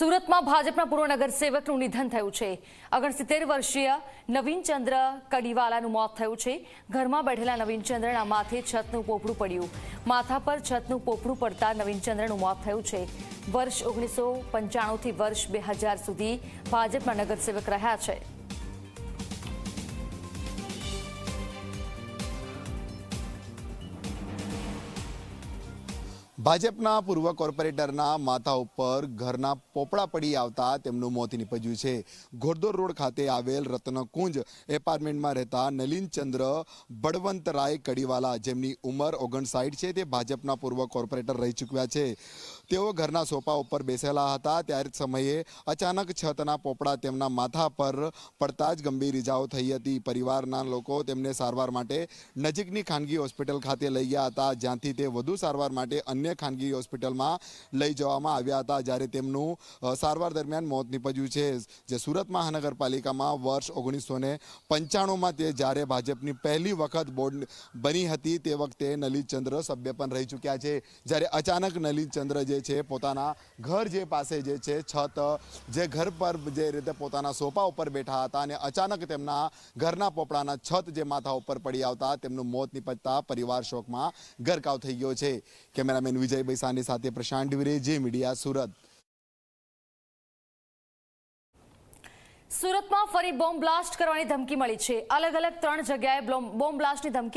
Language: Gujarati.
સુરતમાં ભાજપના પૂર્વ નગરસેવકનું નિધન થયું છે. ઓગણસિત્તેર વર્ષીય નવીનચંદ્ર કડીવાલાનું મોત થયું છે. ઘરમાં બેઠેલા નવીનચંદ્રના માથે છતનું પોપડું પડ્યું. માથા પર છતનું પોપડું પડતા નવીનચંદ્રનું મોત થયું છે. વર્ષ ઓગણીસો પંચાણુંથી વર્ષ બે હજાર સુધી ભાજપના નગરસેવક રહ્યા છે. ભાજપના પૂર્વ કોર્પોરેટરના માથા ઉપર ઘરના પોપડા પડી આવતા તેમનું મોત નીપજ્યું છે. ઘોડદોર રોડ ખાતે આવેલ રત્નકુંજ એપાર્ટમેન્ટમાં રહેતા નલિનચંદ્ર બળવંતરાય કડીવાલા જેમની ઉંમર ઓગણસાઠ છે તે ભાજપના પૂર્વ કોર્પોરેટર રહી ચૂક્યા છે. તેઓ ઘરના સોફા ઉપર બેસેલા હતા. ત્યારે સમયે અચાનક છતના પોપડા તેમના માથા પર પડતા જ ગંભીર ઇજાઓ થઈ હતી. પરિવારના લોકો તેમને સારવાર માટે નજીકની ખાનગી હોસ્પિટલ ખાતે લઈ ગયા હતા, જ્યાંથી તે વધુ સારવાર માટે અન્ય ખાનગી હોસ્પિટલમાં લઈ જવામાં આવ્યા હતા, જ્યારે તેમનું સારવાર દરમિયાન મોત નીપજ્યું છે. જે સુરત મહાનગરપાલિકામાં વર્ષ ઓગણીસો ને પંચાણુંમાં તે જ્યારે ભાજપની પહેલી વખત બોર્ડ બની હતી, તે વખતે નલિતચંદ્ર સભ્ય પણ રહી ચૂક્યા છે. જ્યારે અચાનક નલિનચંદ્ર છે, પોતાના ઘર જે પાસે જે છે, છત, જે ઘર પર જે રીતે પોતાના સોફા ઉપર બેઠા હતા અને અચાનક તેમના ઘરના પોપડાના છત જે માથા ઉપર પડી આવતા તેમનું મોત નિપજતા પરિવાર શોકમાં ગરકાવ થઈ ગયો છે. કેમેરામેન વિજય બૈસાની સાથે પ્રશાંત ડિવરે જે મીડિયા સુરત. સુરતમાં ફરી બોમ્બ બ્લાસ્ટ કરવાની ધમકી મળી છે. અલગ અલગ ત્રણ જગ્યાએ બોમ્બ બ્લાસ્ટની ધમકી